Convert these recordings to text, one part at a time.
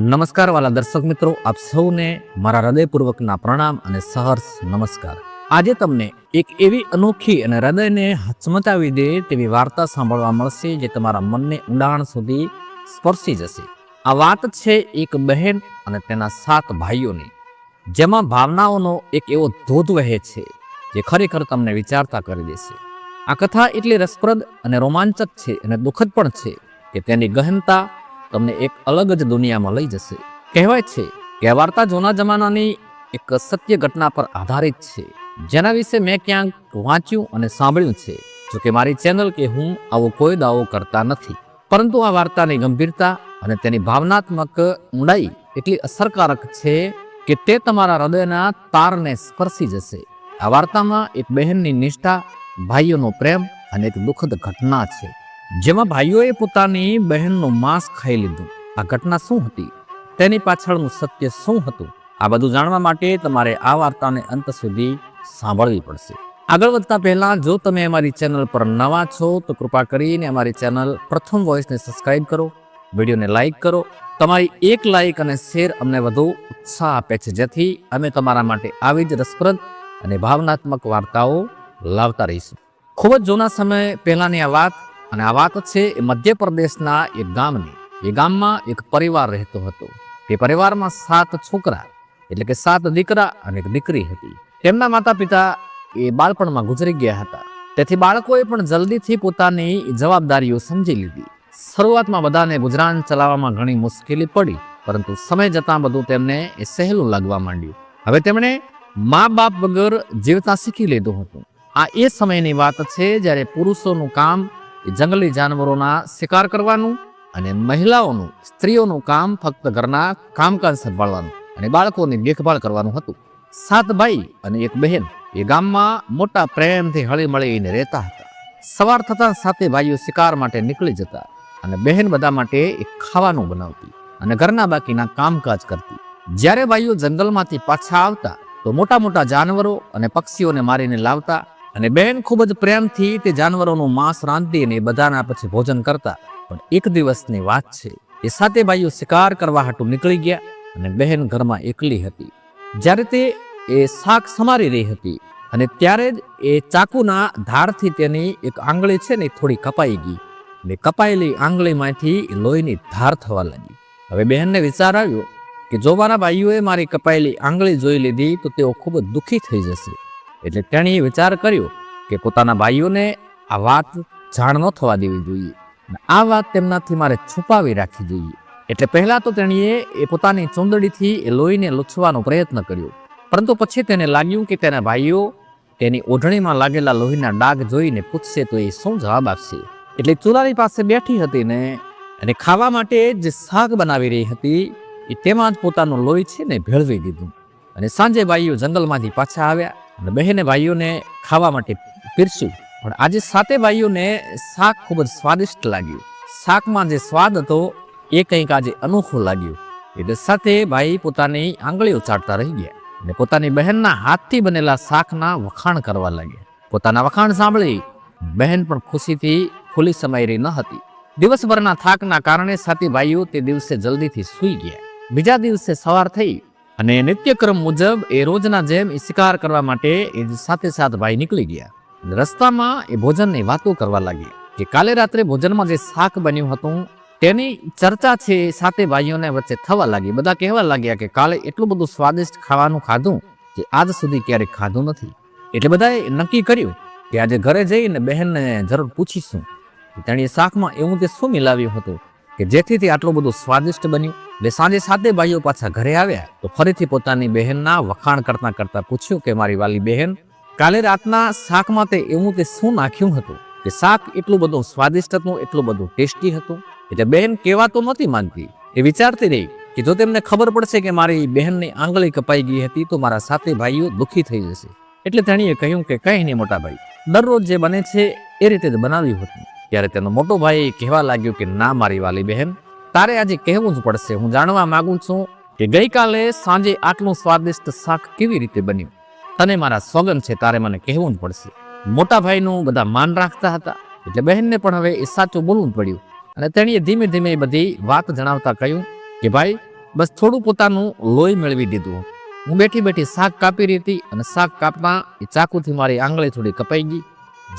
નમસ્કાર વાલા દર્શક મિત્રો, આપ સૌને મારા હૃદયપૂર્વકના પ્રણામ અને સહર્ષ નમસ્કાર. આજે તમને એક એવી અનોખી અને હૃદયને હચમચાવી દે તેવી વાર્તા સાંભળવા મળશે જે તમારા મનને ઊંડાણ સુધી સ્પર્શી જશે. આ વાત છે એક બહેન અને તેના સાત ભાઈઓની. જેમાં ભાવનાઓનો એક એવો ધોધ વહે છે, જે ખરેખર તમને વિચારતા કરી દેશે. આ કથા એટલી રસપ્રદ અને રોમાંચક છે અને દુઃખદ પણ છે કે તેની ગહનતા તમને એક અલગ જ દુનિયામાં લઈ જશે. કહેવાય છે કે વાર્તા જૂના જમાનાની એક સત્ય ઘટના પર આધારિત છે. જેના વિશે મેં ક્યાંક વાંચ્યું અને સાંભળ્યું છે. જો કે મારી ચેનલ કે હું આવો કોઈ દાવો કરતા નથી. પરંતુ આ વાર્તાની ગંભીરતા અને તેની ભાવનાત્મક ઊંડાઈ એટલી અસરકારક છે કે તે તમારા હૃદયના તારને સ્પર્શી જશે. આ વાર્તામાં એક બહેનની નિષ્ઠા, ભાઈઓનો પ્રેમ અને એક દુઃખદ ઘટના છે. જેમાં ભાઈઓએ પોતાની બહેનનું માંસ ખાઈ લીધું. આ ઘટના શું હતી? તેની પાછળનું સત્ય શું હતું? આ બધું જાણવા માટે તમારે આ વાર્તાને અંત સુધી સાંભળવી પડશે. આગળ વધતા પહેલા, જો તમે અમારી ચેનલ પર નવા છો, તો કૃપા કરીને અમારી ચેનલ પ્રથમ વોઇસને સબસ્ક્રાઇબ કરો, વિડીયોને લાઇક કરો. તમારી એક લાઇક અને શેર અમને વધુ ઉત્સાહ આપે છે, જેથી અમે તમારા માટે આવી જ રસપ્રદ અને ભાવનાત્મક વાર્તાઓ લાવતા રહીશું. ખૂબ જ જૂના સમય પહેલાંની આ વાત અને આ વાત છે એ મધ્યપ્રદેશના એક ગામની. એ ગામમાં એક પરિવાર રહેતો હતો. તે પરિવારમાં સાત છોકરા, એટલે કે સાત દીકરા અને એક દીકરી હતી. તેમના માતા પિતા એ બાળપણમાં ગુજરી ગયા હતા. તેથી બાળકોએ પણ જલ્દીથી પોતાની જવાબદારીઓ સમજી લીધી. શરૂઆતમાં બધાને ગુજરાન ચલાવવામાં ઘણી મુશ્કેલી પડી, પરંતુ સમય જતાં બધું તેમને એ સહેલું લાગવા માંડ્યું. હવે તેમણે મા બાપ વગર જીવતા શીખી લીધું હતું. આ એ સમયની વાત છે જ્યારે પુરુષોનું કામ એ જંગલી જાનવરોના શિકાર કરવાનું અને મહિલાઓનું, સ્ત્રીઓનું કામ ફક્ત ઘરના કામકાજ સંભાળવાનું અને બાળકોની દેખભાળ કરવાનું હતું. સાત ભાઈ અને એક બહેન એ ગામમાં મોટા પ્રેમથી હળી મળીને રહેતા હતા. સવાર થતાં સાતે ભાઈઓ શિકાર માટે નીકળી જતા અને બહેન બધા માટે એક ખાવાનું બનાવતી અને ઘરના બાકીના કામકાજ કરતી. જ્યારે ભાઈઓ જંગલમાંથી પાછા આવતા તો મોટા મોટા જાનવરો અને પક્ષીઓને મારીને લાવતા અને બહેન ખૂબ જ પ્રેમથી તે જાનવરોનું માંસ રાંધતી અને બધાના પછી ભોજન કરતા. પણ એક દિવસની વાત છે, એ સાતે ભાઈઓ શિકાર કરવા હાટું નીકળી ગયા અને બહેન ઘરમાં એકલી હતી. જ્યારે તે એ શાક સમારી રહી હતી અને ત્યારે જ એ ચાકુના ધારથી તેની એક આંગળી છે ને થોડી કપાઈ ગઈ. ને કપાયેલી આંગળીમાંથી લોહીની ધાર થવા લાગી. હવે બહેનને વિચાર આવ્યો કે જો મારા ભાઈઓએ મારી કપાયેલી આંગળી જોઈ લીધી તો તેઓ ખૂબ દુઃખી થઈ જશે. એટલે તેણે વિચાર કર્યો કે પોતાના ભાઈઓને આ વાત જાણ ન થવા દેવી જોઈએ. આ વાત તેમનાથી મારે છુપાવી રાખવી જોઈએ. એટલે પહેલાં તો તેણીએ એ પોતાની ચુંદડીથી એ લોહીને લૂછવાનો પ્રયત્ન કર્યો. પરંતુ પછી તેને લાગ્યું કે તેના ભાઈઓ તેની ઓઢણીમાં લાગેલા લોહીના ડાઘ જોઈને પૂછશે તો એ શું જવાબ આપશે? એટલે ચૂલાની પાસે બેઠી હતી ને અને ખાવા માટે જે શાક બનાવી રહી હતી, એ તેમાં જ પોતાનું લોહી છે ને ભેળવી દીધું. અને સાંજે ભાઈઓ જંગલમાંથી પાછા આવ્યા. અને બહેને ભાઈઓને ખાવા માટે પીરસ્યું. પણ આજે સાતે ભાઈઓને શાક ખૂબ જ સ્વાદિષ્ટ લાગ્યું. શાકમાં જે સ્વાદ હતો, એ કંઈક આજે અનોખું લાગ્યું. એટલે સાથે ભાઈ પોતાની આંગળીઓ ચાટતા રહી ગયા અને પોતાની બહેનના હાથથી બનેલા શાકના વખાણ કરવા લાગ્યા. પોતાના વખાણ સાંભળી બહેન પણ ખુશીથી ખુલી સમાઈ રહી ન હતી. દિવસભરના થાકના કારણે સાથી ભાઈઓ તે દિવસે જલ્દીથી સૂઈ ગયા. બીજા દિવસે સવાર થઈ અને નિત્યક્રમ મુજબ એ રોજના જેમ એ શિકાર કરવા માટે એ સાથે સાથ ભાઈ નીકળી ગયા. રસ્તામાં એ ભોજનની વાતો કરવા લાગી કે કાલે રાત્રે ભોજનમાં જે શાક બન્યું હતું તેની ચર્ચા છે એ સાતે ભાઈઓને વચ્ચે થવા લાગી. બધા કહેવા લાગ્યા કે કાલે એટલું બધું સ્વાદિષ્ટ ખાવાનું ખાધું કે આજ સુધી ક્યારેય ખાધું નથી. એટલે બધાએ નક્કી કર્યું કે આજે ઘરે જઈને બહેનને જરૂર પૂછીશું તેણે શાકમાં એવું તે શું મિલાવ્યું હતું? કે જેથી આટલું બધું સ્વાદિષ્ટ બન્યું એટલે સાંજે સાતે ભાઈઓ પાછા ઘરે આવ્યા તો ફરીથી પોતાની બહેનના વખાણ કરતા કરતા પૂછ્યું કે, મારી વાલી બહેન, કાલે રાતના શાકમાં તે એવું તે શું નાખ્યું હતું? કે શાક એટલું બધું સ્વાદિષ્ટ હતું, એટલું બધું ટેસ્ટી હતું? એટલે બહેન કહેવા તો નહોતી માનતી. એ વિચારતી રહી કે જો તેમને ખબર પડશે કે મારી બહેનની આંગળી કપાઈ ગઈ હતી તો મારા સાતે ભાઈઓ દુઃખી થઈ જશે. એટલે તેણીએ કહ્યું કે, કંઈ નહીં મોટા ભાઈ દરરોજ જે બને છે એ રીતે જ બનાવ્યું હતું. ત્યારે તેનો મોટો ભાઈ કહેવા લાગ્યો કે, ના, મારી વાલી બહેન, તારે આજે કહેવું જ પડશે. હું જાણવા માંગુ છું કે ગઈકાલે સાંજે આટલું સ્વાદિષ્ટ શાક કેવી રીતે બન્યું? તને મારા સોગન છે, તારે મને કહેવું જ પડશે. મોટા ભાઈનું બધા માન રાખતા હતા. એટલે બહેનને પણ હવે એ સાચું બોલવું પડ્યું. અને તેણીએ ધીમે ધીમે બધી વાત જણાવતા કહ્યું કે, ભાઈ, બસ થોડું પોતાનું લોહી મેળવી દીધું. હું બેઠી બેઠી શાક કાપી રહી હતી અને શાક કાપમાં એ ચાકુથી મારી આંગળી થોડી કપાઈ ગઈ.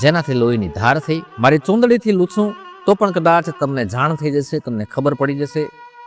જેનાથી લોહીની ધાર થઈ, મારી ચૂંદડીથી લૂછું, તો પણ કદાચ તમને જાણ થઈ જશે, તમને ખબર પડી જશે.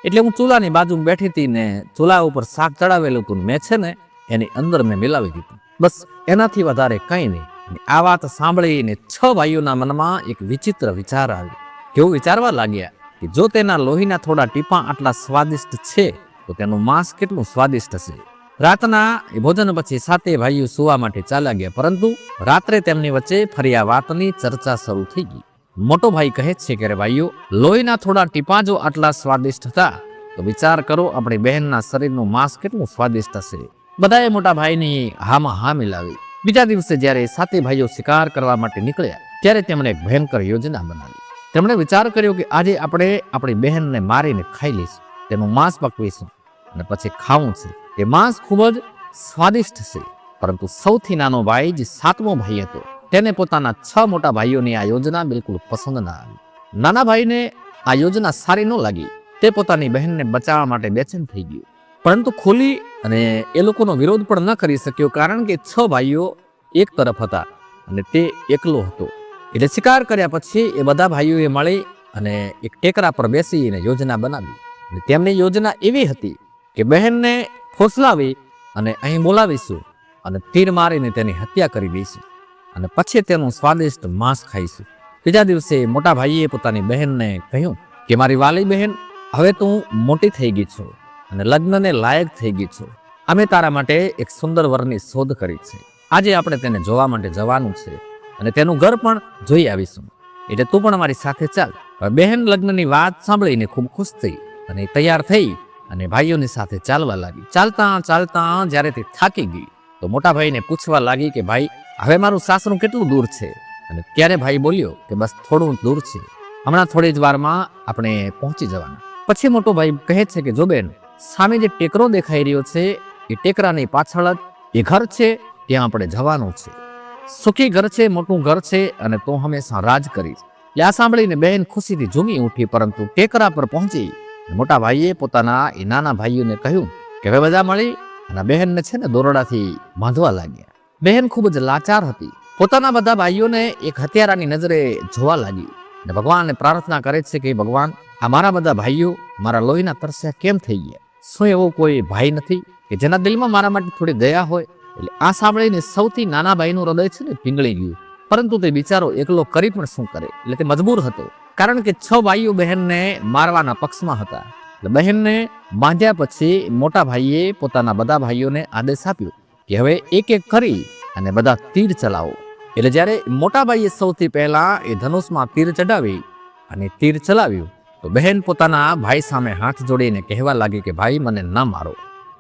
એટલે હું ચૂલાની બાજુ બેઠી હતી ને ચૂલા ઉપર શાક ચડાવેલું હતું મેં છે ને એની અંદર મેં મિલાવી દીધું. બસ, એનાથી વધારે કંઈ નહીં. આ વાત સાંભળીને છ ભાઈઓના મનમાં એક વિચિત્ર વિચાર આવ્યો. કેવું વિચારવા લાગ્યા કે જો તેના લોહીના થોડા ટીપા આટલા સ્વાદિષ્ટ છે, તો તેનું માંસ કેટલું સ્વાદિષ્ટ હશે રાતના ભોજન પછી સાતે ભાઈઓ સુવા માટે ચાલ્યા ગયા, પરંતુ રાત્રે તેમની વચ્ચે ફરી આ વાતની ચર્ચા શરૂ થઈ ગઈ. મોટો ભાઈ કહે છે કે ભાઈઓ, લોહીના થોડા ટીપા જો આટલા સ્વાદિષ્ટ હતા. તો વિચાર કરો, આપણી બહેનના શરીરનું માંસ કેટલું સ્વાદિષ્ટ હશે. બધાએ મોટા ભાઈની હામાં હા મિલાવી બીજા દિવસે જ્યારે સાતે ભાઈઓ શિકાર કરવા માટે નીકળ્યા, ત્યારે તેમણે એક ભયંકર યોજના બનાવી. તેમણે વિચાર કર્યો કે, આજે આપણે આપણી બહેનને મારીને ખાઈ લઈશું, તેનું માંસ પકવીશું અને પછી ખાવું છે. તે માંસ ખૂબ જ સ્વાદિષ્ટ છે, પરંતુ સૌથી નાનો ભાઈ જે સાતમો ભાઈ હતો, તેને પોતાના છ મોટા ભાઈઓની આ યોજના બિલકુલ પસંદ ના આવી. નાના ભાઈને આ યોજના સારી ન લાગી, તે પોતાની બહેનને બચાવવા માટે બેચેન થઈ ગયું. પરંતુ ખુલી અને એ લોકોનો વિરોધ પણ ન કરી શક્યો, કારણ કે છ ભાઈઓ એક તરફ હતા અને તે એકલો હતો. એટલે શિકાર કર્યા પછી એ બધા ભાઈઓએ મળી અને એક ટેકરા પર બેસીને યોજના બનાવી. તેમની યોજના એવી હતી કે બહેનને ફોસલાવી અને અહીં બોલાવીશું અને તીર મારીને તેની હત્યા કરી દઈશું અને પછી તેનું સ્વાદિષ્ટ માંસ ખાઈશું. બીજા દિવસે મોટા ભાઈએ પોતાની બહેનને કહ્યું કે, મારી વાલી બહેન, હવે તું મોટી થઈ ગઈ છો અને લગ્નને લાયક થઈ ગઈ છો. અમે તારા માટે એક સુંદર વરની શોધ કરી છે. આજે આપણે તેને જોવા માટે જવાનું છે અને તેનું ઘર પણ જોઈ આવીશું. એટલે તું પણ મારી સાથે ચાલ. બહેન લગ્નની વાત સાંભળીને ખૂબ ખુશ થઈ અને તૈયાર થઈ અને ભાઈઓની સાથે ચાલવા લાગી. ચાલતા ચાલતા જ્યારે તે થાકી ગઈ, તો મોટા ભાઈને પૂછવા લાગી કે, ભાઈ, હવે મારું સાસરું કેટલું દૂર છે? અને ત્યારે ભાઈ બોલ્યો કે, બસ થોડું દૂર છે. હમણાં થોડી જ વારમાં આપણે પહોંચી જવાના. પછી મોટો ભાઈ કહે છે કે, જો બેન, સામે જે ટેકરો દેખાઈ રહ્યો છે, એ ટેકરાની પાછળ જ એ ઘર છે, ત્યાં આપણે જવાનું છે. સુખી ઘર છે, મોટું ઘર છે અને તો હંમેશા રાજ કરીશ. આ સાંભળીને બહેન ખુશીથી ઝૂમી ઉઠી, પરંતુ ટેકરા પર પહોંચી મોટા ભાઈએ પોતાના એ નાના ભાઈઓને કહ્યું કે, હવે બધા મળી અને બહેનને છે ને દોરડાથી બાંધવા લાગ્યા. બહેન ખૂબ જ લાચાર હતી. પોતાના બધા ભાઈઓને એક હત્યારાની નજરે જોવા લાગી અને ભગવાનને પ્રાર્થના કરે છે કે ભગવાન, આ મારા બધા ભાઈઓ મારા લોહીના તરસ્યા કેમ થઈ ગયા? શું એવો કોઈ ભાઈ નથી કે જેના દિલમાં મારા માટે થોડી દયા હોય? એટલે આ સાંભળીને સૌથી નાના ભાઈનું હૃદય છે ને પીંગળી ગયું. પરંતુ તે બિચારો એકલો કરી પણ શું કરે? એટલે તે મજબૂર હતો. કારણ કે છ ભાઈઓ બહેનને મારવાના પક્ષમાં હતા. એટલે બહેનને બાંધ્યા પછી મોટા ભાઈએ પોતાના બધા ભાઈઓને આદેશ આપ્યો કે હવે એક એક કરી અને બધા તીર ચલાવો. એટલે જ્યારે મોટા ભાઈએ સૌથી પહેલા એ ધનુષમાં તીર ચડાવી અને તીર ચલાવ્યું, તો બહેન પોતાના ભાઈ સામે હાથ જોડીને કહેવા લાગી કે, ભાઈ, મને ન મારો.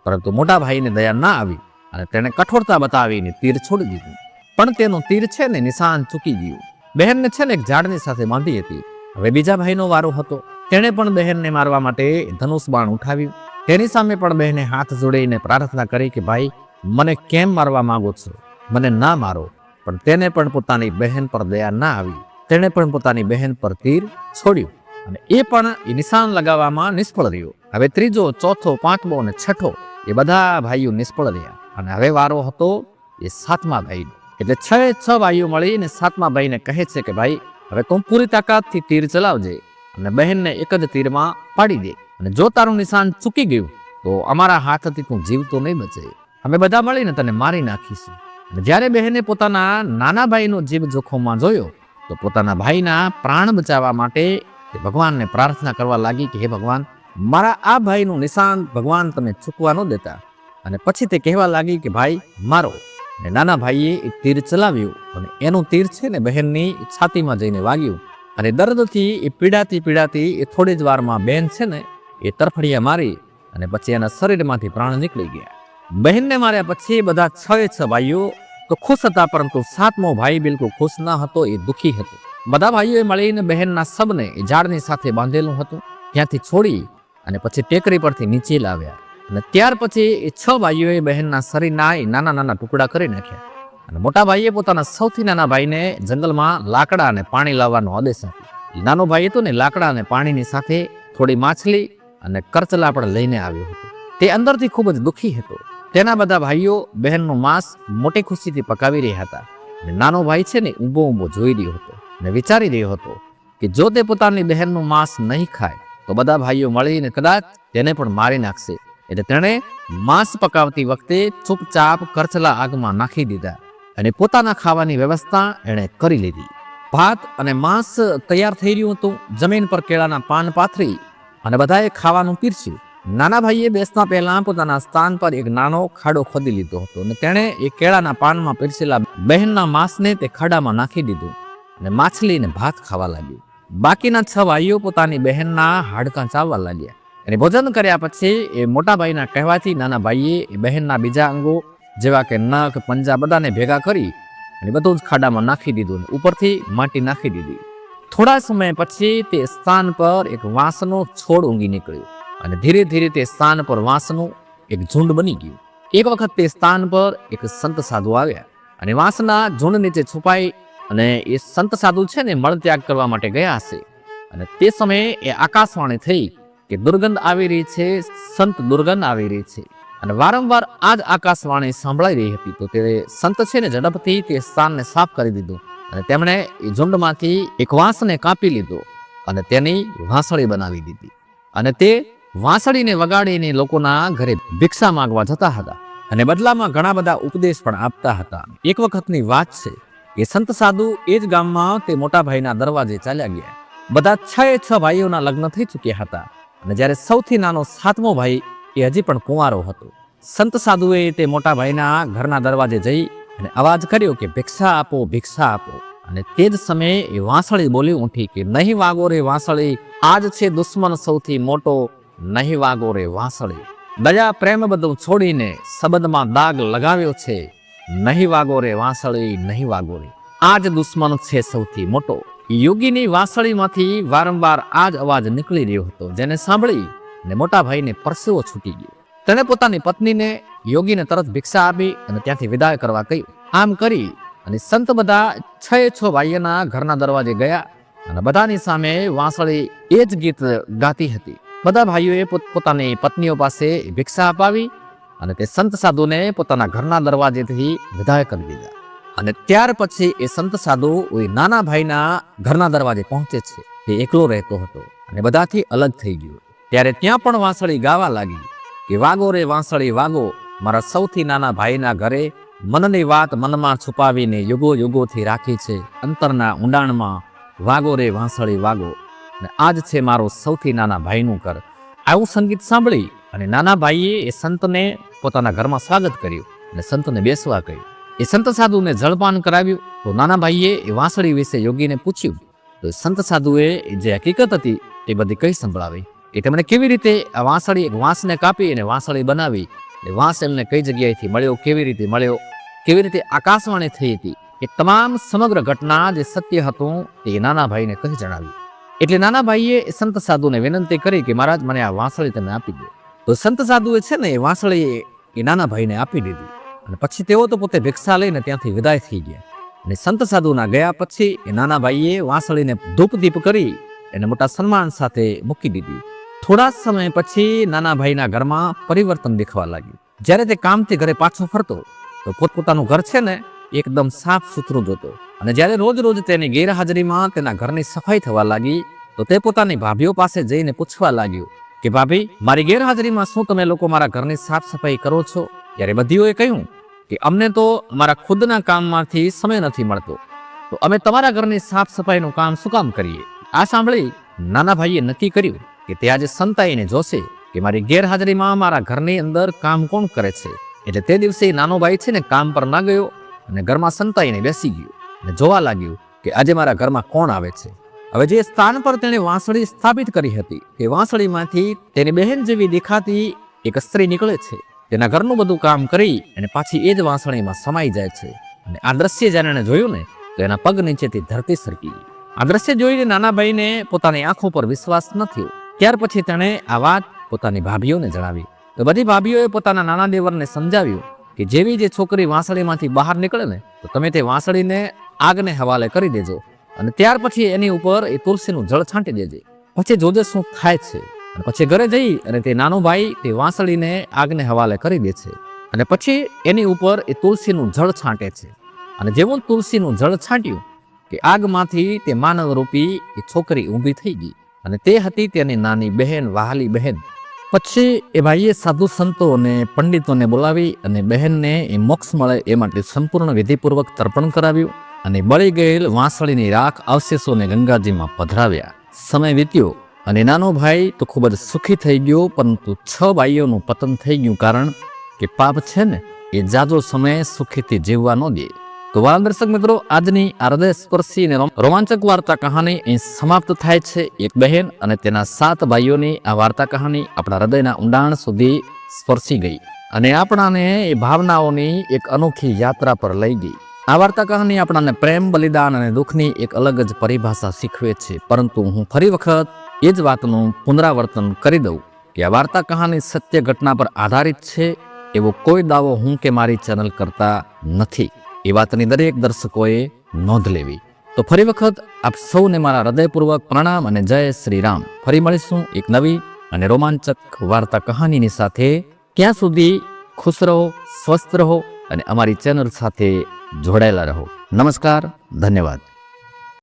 પરંતુ મોટા ભાઈને દયા ના આવી અને તેણે કઠોરતા બતાવીને તીર છોડી દીધું. પણ તેનું તીર છે ને નિશાન ચૂકી ગયું. બહેનને છે ને એક ઝાડની સાથે બાંધી હતી. હવે બીજા ભાઈનો વારો હતો. તેણે પણ બહેનને મારવા માટે ધનુષ બાણ ઉઠાવ્યું. તેની સામે પણ બહેને હાથ જોડીને પ્રાર્થના કરી કે, ભાઈ, મને કેમ મારવા માંગો છો? મને ના મારો. પણ તેને પણ પોતાની બહેન પર દયા ના આવી. તેણે પણ પોતાની બહેન પર તીર છોડ્યું અને એ પણ નિશાન લગાવવામાં નિષ્ફળ રહ્યો. હવે ત્રીજો, ચોથો, પાંચમો અને છઠ્ઠો એ બધા ભાઈઓ નિષ્ફળ રહ્યા અને હવે વારો હતો એ સાતમા ભાઈ એટલે છ છ ભાઈઓ મળીને સાતમા ભાઈને કહે છે કે, ભાઈ હવે તું પૂરી તાકાતથી તીર ચલાવજે અને બહેનને એક જ તીરમાં પાડી દે. અને જો તારું નિશાન ચૂકી ગયું, તો અમારા હાથથી તું જીવતો નહીં બચે. અમે બધા મળીને તને મારી નાખીશું. અને જ્યારે બહેને પોતાના નાના ભાઈનો જીવ જોખમમાં જોયો, તો પોતાના ભાઈના પ્રાણ બચાવવા માટે ભગવાનને પ્રાર્થના કરવા લાગી કે, હે ભગવાન, મારા આ ભાઈનું નિશાન ભગવાન તમે ચૂકવા ન દેતા. અને પછી તે કહેવા લાગી કે, ભાઈ, મારો અને નાના ભાઈએ એ તીર ચલાવ્યું અને એનું તીર છે ને બહેનની છાતીમાં જઈને વાગ્યું. અને દર્દથી એ પીડાતી પીડાતી એ થોડી જ વારમાં બહેન છે ને એ તરફડિયા મારી અને પછી એના શરીરમાંથી પ્રાણ નીકળી ગયા. બહેનને માર્યા પછી બધા છ છ ભાઈઓ તો ખુશ હતા, પરંતુ સાતમો ભાઈ બિલકુલ ખુશ ન હતો, એ દુઃખી હતો. બધા ભાઈઓએ મળીને બહેનના શબને એ ઝાડની સાથે બાંધેલું હતું. ત્યાંથી છોડી અને પછી ટેકરી પરથી નીચે લાવ્યા. અને ત્યાર પછી એ છ ભાઈઓએ બહેનના શરીરના એ નાના નાના ટુકડા કરી નાખ્યા. અને મોટા ભાઈએ પોતાના સૌથી નાના ભાઈને જંગલમાં લાકડા અને પાણી લાવવાનો આદેશ આપ્યો. નાનો ભાઈ હતો ને, લાકડા અને પાણીની સાથે થોડી માછલી અને કરચલા પણ લઈને આવ્યો હતો. તે અંદરથી ખૂબ જ દુઃખી હતો. તેના બધા ભાઈઓ બહેનનું માંસ મોટી ખુશીથી પકાવી રહ્યા હતા. અને નાનો ભાઈ છે ને ઊભો ઊભો જોઈ રહ્યો હતો અને વિચારી રહ્યો હતો કે જો તે પોતાની બહેનનું માંસ નહીં ખાય, તો બધા ભાઈઓ મળીને કદાચ તેને પણ મારી નાખશે. એટલે તેણે માંસ પકાવતી વખતે ચૂપચાપ કરચલા આગમાં નાખી દીધા અને પોતાના ખાવાની વ્યવસ્થા એણે કરી લીધી. ભાત અને માંસ તૈયાર થઈ રહ્યું હતું, જમીન પર કેળાના પાન પાથરી અને બધાએ ખાવાનું પીરસ્યું. નાના ભાઈએ બેસતા પહેલા પોતાના સ્થાન પર એક નાનો ખાડો ખોદી લીધો હતો અને તેણે એ કેળાના પાનમાં પીરસેલા બહેનના માંસને તે ખાડામાં નાખી દીધું અને માછલીને ભાત ખાવા લાગ્યું. બાકીના છ ભાઈઓ પોતાની બહેનના હાડકાં ચાવવા લાગ્યા. અને ભોજન કર્યા પછી એ મોટા ભાઈના કહેવાથી નાના ભાઈએ બહેનના બીજા અંગો, જેવા કે નખ, પંજા બધાને ભેગા કરી અને બધું જ ખાડામાં નાખી દીધું અને ઉપરથી માટી નાખી દીધી. થોડા સમય પછી તે સ્થાન પર એક વાંસનો છોડ ઊંઘી નીકળ્યો અને ધીરે ધીરે તે સ્થાન પર વાંસનું એક ઝુંડ બની ગયું. એક વખત તે સ્થાન પર એક સંત સાધુ આવ્યા અને વાંસના ઝુંડ નીચે છુપાઈ અને એ સંત સાધુ છે ને મળત્યાગ કરવા માટે ગયા હશે અને તે સમયે એ આકાશવાણી થઈ કે દુર્ગંધ આવી રહી છે, સંત દુર્ગંધ આવી રહી છે. અને વારંવાર આ જ આકાશવાણી સંભળાઈ રહી હતી. તો તે સંત છે ને ઝડપથી તે સ્થાનને સાફ કરી દીધું. અને તેમણે એ ઝુંડમાંથી એક વાંસને કાપી લીધો અને તેની વાંસળી બનાવી દીધી. અને તે વાંસળીને વગાડીને લોકોના ઘરે ભિક્ષા માંગવા જતા હતા. અને બદલામાં ઘણા બધા ઉપદેશ પણ આપતા હતા. એક વખતની વાત છે એ સંત સાધુ એ જ ગામમાં તે મોટા ભાઈના દરવાજે ચાલ્યા ગયા. બધા છ છ ભાઈઓના લગ્ન થઈ ચૂક્યા હતા. અને જ્યારે સૌથી નાનો સાતમો ભાઈ એ હજી પણ કુંવારો હતો. સંત સાધુએ તે મોટા ભાઈના ઘરના દરવાજે જઈ અને અવાજ કર્યો કે, ભિક્ષા આપો ભિક્ષા આપો. અને તે જ સમયે એ વાંસળી બોલી ઉઠી કે, નહીં વાગો રે વાંસળી, આજ છે દુશ્મન સૌથી મોટો, નહીં વાગો રે વાંસળી. દયા, પ્રેમ બધું છોડીને સબદમાં દાગ લગાવ્યો છે, નહીં વાગો રે વાંસળી, નહીં વાગો રે. આ જ દુશ્મન છે સૌથી મોટો. યોગીની વાંસળીમાંથી વારંવાર આ જ અવાજ નીકળી રહ્યો હતો, જેને સાંભળી ને મોટા ભાઈને પરસેવો છૂટી ગયો. તેણે પોતાની પત્નીને યોગીને તરત ભિક્ષા આપી અને ત્યાંથી વિદાય કરવા કહ્યું. આમ કરી અને સંત બધા છ છ ભાઈઓના ઘરના દરવાજે ગયા અને બધાની સામે વાંસળી એ જ ગીત ગાતી હતી. બધા ભાઈઓએ પોત, પોતાની પત્નીઓ પાસે ભિક્ષા અપાવી અને તે સંત સાધુને પોતાના ઘરના દરવાજેથી વિદાય કરી દીધા. અને ત્યાર પછી એ સંત સાધુ એ નાના ભાઈના ઘરના દરવાજે પહોંચે છે. એ એકલો રહેતો હતો અને બધાથી અલગ થઈ ગયો. ત્યારે ત્યાં પણ વાંસળી ગાવા લાગી કે, વાગો રે વાંસળી, વાગો. મારા સૌથી નાના ભાઈના ઘરે મનની વાત મનમાં છુપાવીને યુગો યુગોથી રાખી છે. અંતરના ઊંડાણમાં વાગો રે વાંસળી, વાગો. અને આજ છે મારો સૌથી નાના ભાઈનું ઘર. આવું સંગીત સાંભળી અને નાના ભાઈએ એ સંતને પોતાના ઘરમાં સ્વાગત કર્યું અને સંતને બેસવા કહ્યું. એ સંત સાધુને જળપાન કરાવ્યું. તો નાના ભાઈએ એ વાંસળી વિશે યોગીને પૂછ્યું. તો સંત સાધુએ જે હકીકત હતી એ બધી કઈ સંભળાવી? એ તેમણે કેવી રીતે આ વાંસળી એક વાંસને કાપી અને વાંસળી બનાવી? એ વાંસ એમને કઈ જગ્યાએથી મળ્યો, કેવી રીતે મળ્યો? કેવી રીતે આકાશવાણી થઈ હતી? એ તમામ સમગ્ર ઘટના જે સત્ય હતું તે નાના ભાઈને કહી જણાવ્યું. એટલે નાના ભાઈએ સંત સાધુને વિનંતી કરી કે, મહારાજ, મને આ વાંસળી તમે આપી દો. તો સંત સાધુએ છે ને એ વાંસળી એ નાના ભાઈને આપી દીધી. અને પછી તેઓ તો પોતે ભિક્ષા લઈને ત્યાંથી વિદાય થઈ ગયા. અને સંત સાધુના ગયા પછી એ નાના ભાઈએ વાંસળીને ધૂપ દીપ કરી એને મોટા સન્માન સાથે મૂકી દીધી. થોડા સમય પછી નાના ભાઈના ઘરમાં પરિવર્તન દેખવા લાગ્યું. જ્યારે તે કામથી ઘરે પાછો ફરતો, તો પોતપોતાનું ઘર છે ને એકદમ સાફ સુથરું જોતો. અને જ્યારે રોજ રોજ તેની ગેરહાજરીમાં તેના ઘરની સફાઈ થવા લાગી, તો તે પોતાની ભાભીઓ પાસે જઈને પૂછવા લાગ્યું કે, ભાભી, મારી ગેરહાજરીમાં શું તમે લોકો મારા ઘરની સાફ સફાઈ કરો છો? ત્યારે બધીઓએ કહ્યું કે અમને તો અમારા ખુદના કામમાંથી સમય નથી મળતો. તો અમે તમારા ઘરની સાફ સફાઈનું કામ શું કામ કરીએ? આ સાંભળી નાના ભાઈએ નક્કી કર્યું કે તે આજે સંતાઈને જોશે કે મારી ગેરહાજરીમાં મારા ઘરની અંદર કામ કોણ કરે છે? એટલે તે દિવસે નાનો ભાઈ છે ને કામ પર ના ગયો અને ઘરમાં સંતાઈને બેસી ગયો અને જોવા લાગ્યું કે આજે મારા ઘરમાં કોણ આવે છે? હવે જે સ્થાન પર તેણે વાંસળી સ્થાપિત કરી હતી, તે વાંસળીમાંથી તેની બહેન જેવી દેખાતી એક સ્ત્રી નીકળે છે. તેના ઘરનું બધું કામ કરી અને પાછી એ જ વાંસણીમાં સમાઈ જાય છે. અને આ દ્રશ્ય જ્યારે એણે જોયું ને, તો એના પગ નીચેથી ધરતી સરકી. આ દ્રશ્ય જોઈને નાના ભાઈને પોતાની આંખો પર વિશ્વાસ ન થયો. ત્યાર પછી તેણે આ વાત પોતાની ભાભીઓને જણાવી. તો બધી ભાભીઓએ પોતાના નાના દેવરને સમજાવ્યું કે જેવી જે છોકરી વાંસળીમાંથી બહાર નીકળે ને, તો તમે તે વાંસળીને આગને હવાલે કરી દેજો. અને ત્યાર પછી એની ઉપર એ તુલસીનું જળ છાંટી દેજે. પછી જોજે શું થાય છે. પછી ઘરે જઈ અને તે નાનો ભાઈ તે વાંસળીને આગને હવાલે કરી દે છે. અને પછી એની ઉપર એ તુલસીનું જળ છાંટે છે. અને જેવું તુલસીનું જળ છાંટ્યું કે આગમાંથી તે માનવરૂપી એ છોકરી ઊભી થઈ ગઈ. અને તે હતી તેની નાની બહેન, વહાલી બહેન. પછી એ ભાઈએ સાધુ સંતો અને પંડિતોને બોલાવી અને બહેનને એ મોક્ષ મળે એ માટે સંપૂર્ણ વિધિપૂર્વક તર્પણ કરાવ્યું અને બળી ગયેલ વાંસળીની રાખ અવશેષોને ગંગાજીમાં પધરાવ્યા. સમય વીત્યો અને નાનો ભાઈ તો ખૂબ જ સુખી થઈ ગયો, પરંતુ છ ભાઈઓનું પતન થઈ ગયું કારણ કે પાપ છે ને, એ જાજો સમય સુખીથી જીવવા ન દે. તો વાલા દર્શક મિત્રો, આજની આ હૃદય સ્પર્શી અને રોમાંચક વાર્તા કહાની અહીં સમાપ્ત થાય છે. એક બહેન અને તેના સાત ભાઈઓની આ વાર્તા કહાની આપણા હૃદયના ઊંડાણ સુધી સ્પર્શી ગઈ અને આપણાને એ ભાવનાઓની એક અનોખી યાત્રા પર લઈ ગઈ. આ વાર્તા કહાની આપણાને પ્રેમ, બલિદાન અને દુઃખની એક અલગ જ પરિભાષા શીખવે છે. પરંતુ હું ફરી વખત એ જ વાતનું પુનરાવર્તન કરી દઉં કે આ વાર્તા કહાની સત્ય ઘટના પર આધારિત છે એવો કોઈ દાવો હું કે મારી ચેનલ કરતા નથી. એ વાતની દરેક દર્શકોએ નોંધ લેવી. તો ફરી વખત આપ સૌને મારા હૃદયપૂર્વક પ્રણામ અને જય શ્રી રામ. ફરી મળીશું એક નવી અને રોમાંચક વાર્તા કહાનીની સાથે. ત્યાં સુધી ખુશ રહો, સ્વસ્થ રહો અને અમારી ચેનલ સાથે જોડાયેલા રહો. નમસ્કાર ધન્યવાદ.